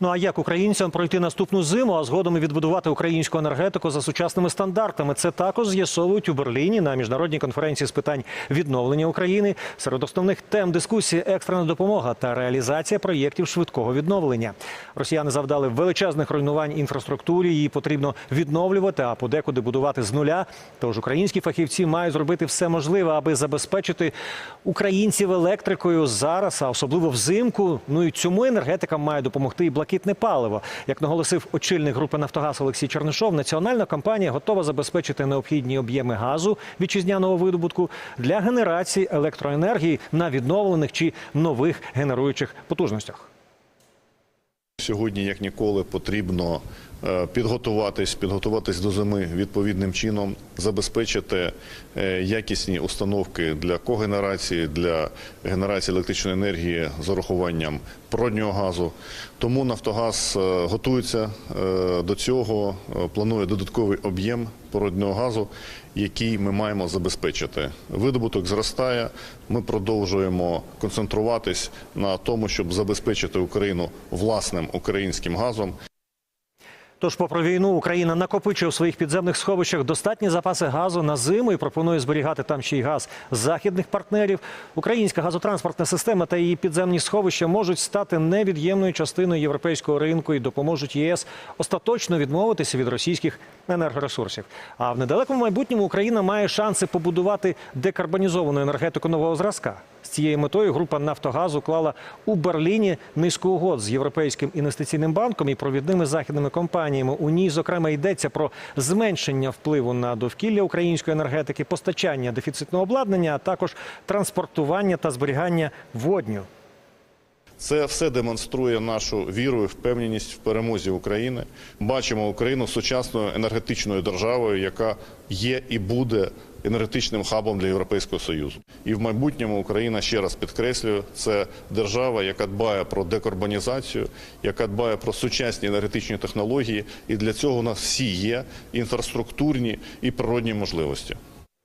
Ну а як українцям пройти наступну зиму, а згодом і відбудувати українську енергетику за сучасними стандартами? Це також з'ясовують у Берліні на міжнародній конференції з питань відновлення України. Серед основних тем дискусії екстрена допомога та реалізація проєктів швидкого відновлення. Росіяни завдали величезних руйнувань інфраструктурі. Її потрібно відновлювати, а подекуди будувати з нуля. Тож українські фахівці мають зробити все можливе, аби забезпечити українців електрикою зараз, а особливо взимку. Ну і цьому енергетикам має допомогти і блакитне паливо. Як наголосив очільник групи Нафтогаз Олексій Чернишов, національна компанія готова забезпечити необхідні об'єми газу вітчизняного видобутку для генерації електроенергії на відновлених чи нових генеруючих потужностях. Сьогодні, як ніколи, потрібно е, підготуватись, підготуватись до зими відповідним чином, забезпечити е, якісні установки для когенерації, для генерації електричної енергії з урахуванням природнього газу. Тому Нафтогаз е, готується до цього, планує додатковий об'єм природного газу, який ми маємо забезпечити. Видобуток зростає. Ми продовжуємо концентруватись на тому, щоб забезпечити Україну власним українським газом. Тож, попри війну, Україна накопичує у своїх підземних сховищах достатні запаси газу на зиму і пропонує зберігати там ще й газ західних партнерів. Українська газотранспортна система та її підземні сховища можуть стати невід'ємною частиною європейського ринку і допоможуть ЄС остаточно відмовитися від російських енергоресурсів. А в недалекому майбутньому Україна має шанси побудувати декарбонізовану енергетику нового зразка. З цією метою група Нафтогаз уклала у Берліні низку угод з Європейським інвестиційним банком і провідними західними компаніями. У ній, зокрема, йдеться про зменшення впливу на довкілля української енергетики, постачання дефіцитного обладнання, а також транспортування та зберігання водню. Це все демонструє нашу віру і впевненість в перемозі України. Бачимо Україну сучасною енергетичною державою, яка є і буде енергетичним хабом для Європейського союзу. І в майбутньому Україна ще раз підкреслюю, це держава, яка дбає про декарбонізацію, яка дбає про сучасні енергетичні технології. І для цього у нас всі є інфраструктурні і природні можливості.